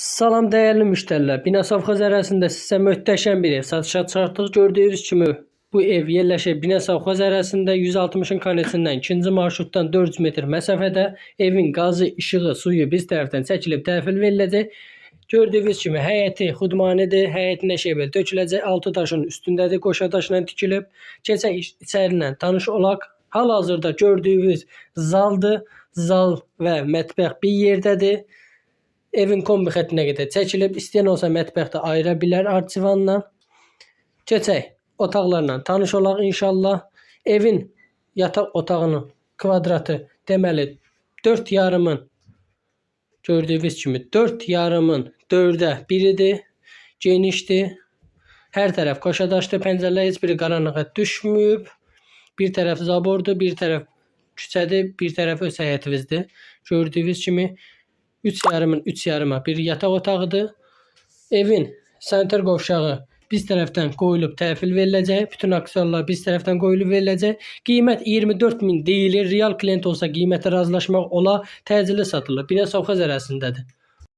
Salam dəyərli müştərilər. Binasaf ərazisində sizə möhtəşəm bir ev satışa çıxartdıq. Gördüyünüz kimi bu ev yerləşir Binasaf ərazisində 160-ın konesindən 2-ci marşrutdan 400 metr məsafədə. Evin qazı, işığı, suyu biz tərəfdən çəkilib təhvil veriləcək. Gördüyünüz kimi həyəti xudmanidir. Həyətinə şebel töküləcək. Altı daşın üstündədir. Qoşa daşla tikilib. Keçək iç- içərindən tanış olaq. Hal-hazırda gördüyünüz zaldır. Zal və mətbəx bir yerdədir. Evin kombi xəttinə qədər çəkilib. İstəyən olsa mətbəxdə ayıra bilər artçıvanla. Keçək otaqlarla tanış olaq inşallah. Evin yataq otağının kvadratı deməli 4 yarımın gördüyünüz kimi 4 yarımın 4-də biridir. Genişdir. Hər tərəf qoşadaşdır. Pəncərələr heç biri qaranlığa düşməyib. Bir tərəf zabordur, bir tərəf küçədir, bir tərəf öz həyətimizdir. Gördüyünüz kimi 3 yarımın 3 yarıma bir yataq otağıdır. Evin sanitar qovşağı biz tərəfdən qoyulub təhvil veriləcək. Bütün aksiyonlar biz tərəfdən qoyulub veriləcək. Qiymət 24 min deyilir. Real klient olsa qiyməti razılaşmaq ola, təcili satılır. Binə Sovxaz ərazisindədir.